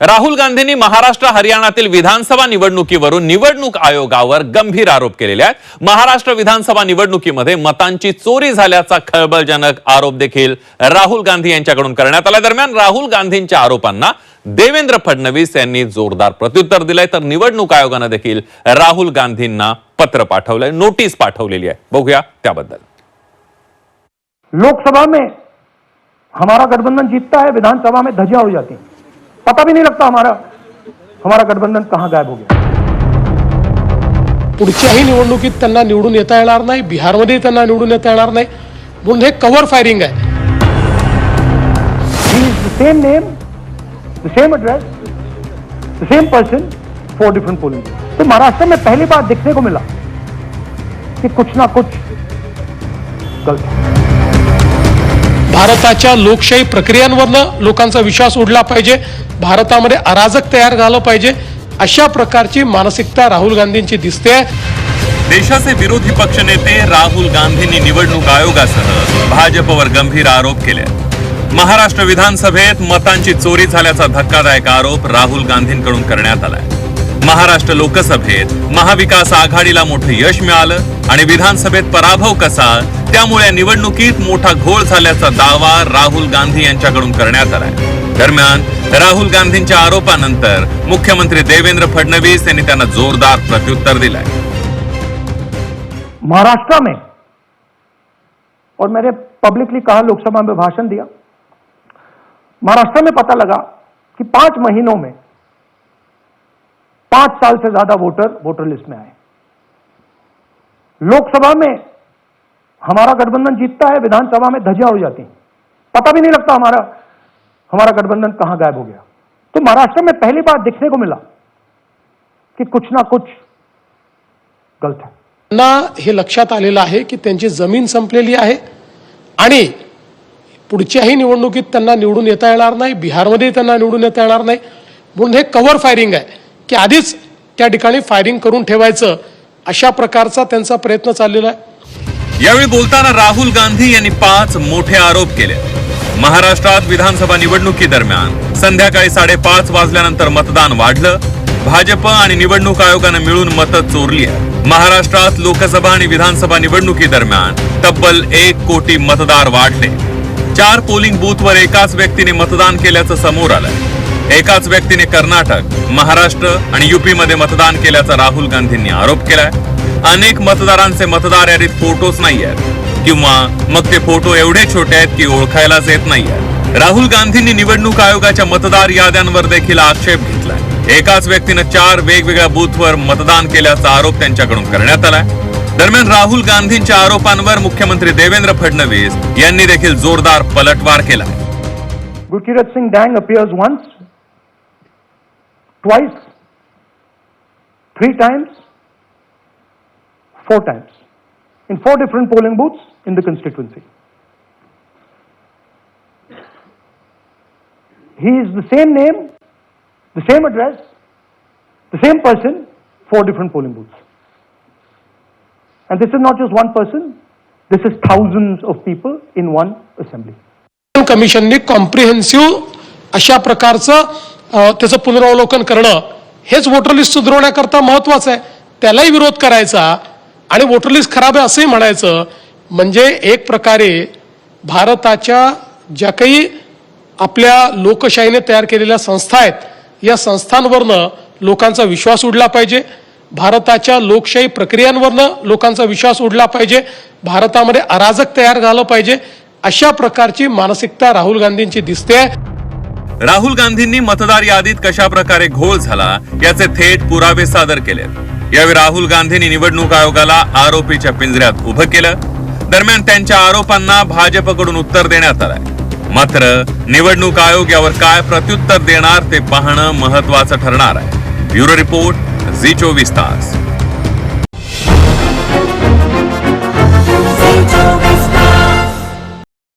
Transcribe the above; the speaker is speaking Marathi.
राहुल गांधींनी महाराष्ट्र हरियाणातील विधानसभा निवडणुकीवरून निवडणूक आयोगावर गंभीर आरोप केलेले आहेत. महाराष्ट्र विधानसभा निवडणुकीमध्ये मतांची चोरी झाल्याचा खळबळजनक आरोप देखील राहुल गांधी यांच्याकडून करण्यात आला. दरम्यान राहुल गांधींच्या आरोपांना देवेंद्र फडणवीस यांनी जोरदार प्रत्युत्तर दिलंय. तर निवडणूक आयोगानं देखील राहुल गांधींना पत्र पाठवलंय नोटीस पाठवलेली आहे. बघूया त्याबद्दल. लोकसभा में हमारा गठबंधन जीतता है विधानसभा में धजियां हो जाती है। पता भी नहीं लगता हमारा। हमारा गठबंधन कहां गायब हो गया? पुढच्याही निवडणुकीत त्यांना निवडून येता येणार नाही बिहारमध्ये त्यांना निवडून येता येणार नाही. म्हणून हे कव्हर फायरिंग आहे. same address, the same person, four different polling booths. तो महाराष्ट्र में पहली बार देखने को मिला कि कुछ ना कुछ गलत भारताच्या लोकशाही प्रक्रियांवरनं लोकांचा विश्वास उडला पाहिजे. भारतामध्ये अराजक तयार झालं पाहिजे अशा प्रकारची मानसिकता राहुल गांधींची दिसते. देशाचे विरोधी पक्षनेते राहुल गांधींनी निवडणूक आयोगासह भाजपवर गंभीर आरोप केले. महाराष्ट्र विधानसभेत मतांची चोरी झाल्याचा धक्कादायक आरोप राहुल गांधींकडून करण्यात आलाय. महाराष्ट्र लोकसभेत महाविकास आघाडीला मोठं यश मिळालं आणि विधानसभेत पराभव कसा त्यामुळे निवडणुकीत मोठा घोळ झाल्याचा दावा राहुल गांधी यांच्याकडून करण्यात आलाय. दरम्यान राहुल गांधींच्या आरोपानंतर मुख्यमंत्री देवेंद्र फडणवीस यांनी त्यांना जोरदार प्रत्युत्तर दिलंय. महाराष्ट्र में और मैंने पब्लिकली कहा लोकसभा में भाषण दिया। महाराष्ट्र में पता लगा कि पांच महीनों में पांच साल से ज्यादा वोटर वोटर लिस्ट में आए। लोकसभा में हमारा गठबंधन जीतता है विधानसभा में धजिया हो जाती पता भी नहीं लगता हमारा हमारा गठबंधन कहां गायब हो गया। तो महाराष्ट्र में पहली बार देखने को मिला कि कुछ ना कुछ गलत है। ना हे लक्षात आलेलं आहे की त्यांची जमीन संपलेली आहे आणि पुढच्याही निवडणुकीत त्यांना निवडून येता येणार नाही बिहारमध्ये त्यांना निवडून येता येणार नाही. म्हणून हे कव्हर फायरिंग आहे. की आधीच त्या ठिकाणी फायरिंग करून ठेवायचं अशा प्रकारचा त्यांचा प्रयत्न चाललेला आहे. यावेळी बोलताना राहुल गांधी यांनी पाच मोठे आरोप केले. महाराष्ट्रात विधानसभा निवडणुकी दरम्यान संध्याकाळी साडेपाच वाजल्यानंतर मतदान वाढलं. भाजप आणि निवडणूक आयोगानं मिळून मतं चोरली आहेत. महाराष्ट्रात लोकसभा आणि विधानसभा निवडणुकी दरम्यान तब्बल एक कोटी मतदार वाढले. चार पोलिंग बूथवर एकाच व्यक्तीने मतदान केल्याचं समोर आलंय. एकाच व्यक्तीने कर्नाटक महाराष्ट्र आणि युपी मध्ये मतदान केल्याचा राहुल गांधींनी आरोप केलाय. अनेक मतदारांचे मतदार यादीत फोटोच नाही आहेत किंवा मग ते फोटो एवढे छोटे आहेत की ओळखायलाच येत नाही आहेत राहुल गांधींनी निवडणूक आयोगाच्या मतदार याद्यांवर देखील आक्षेप घेतलाय. एकाच व्यक्तीनं चार वेगवेगळ्या बूथवर मतदान केल्याचा आरोप त्यांच्याकडून करण्यात आलाय. दरम्यान राहुल गांधींच्या आरोपांवर मुख्यमंत्री देवेंद्र फडणवीस यांनी देखील जोरदार पलटवार केलाय. Gurkirat Singh Dang appears once twice, three times, four times, in four different polling booths in the constituency. He is the same name, the same address, the same person, four different polling booths. And this is not just one person, this is thousands of people in one assembly. कमिशननी comprehensive अशा प्रकारचं अ, त्याचं पुनरावलोकन करणं हेच वोटर लिस्ट सुधारवण्याकरता महत्वाचं आहे. त्यालाही विरोध करायचा आणि वोटर लिस्ट खराब आहे असंही म्हणायचं म्हणजे एक प्रकारे भारताच्या ज्या काही आपल्या लोकशाहीने तयार केलेल्या संस्था आहेत या संस्थांवरनं लोकांचा विश्वास उडला पाहिजे. भारताच्या लोकशाही प्रक्रियांवरनं लोकांचा विश्वास उडला पाहिजे. भारतामध्ये अराजक तयार झालं पाहिजे. अशा प्रकारची मानसिकता राहुल गांधींची दिसते राहुल गांधींनी मतदार यादीत कशा प्रकारे घोळ झाला याचे थेट पुरावे सादर केले यावेळी राहुल गांधींनी निवडणूक आयोगाला आरोपीच्या पिंजऱ्यात उभं केलं. दरम्यान त्यांच्या आरोपांना भाजपकडून उत्तर देण्यात आलंय. मात्र निवडणूक आयोग यावर काय प्रत्युत्तर देणार ते पाहणं महत्वाचं ठरणार आहे. ब्युरो रिपोर्ट झी चोवीस तास.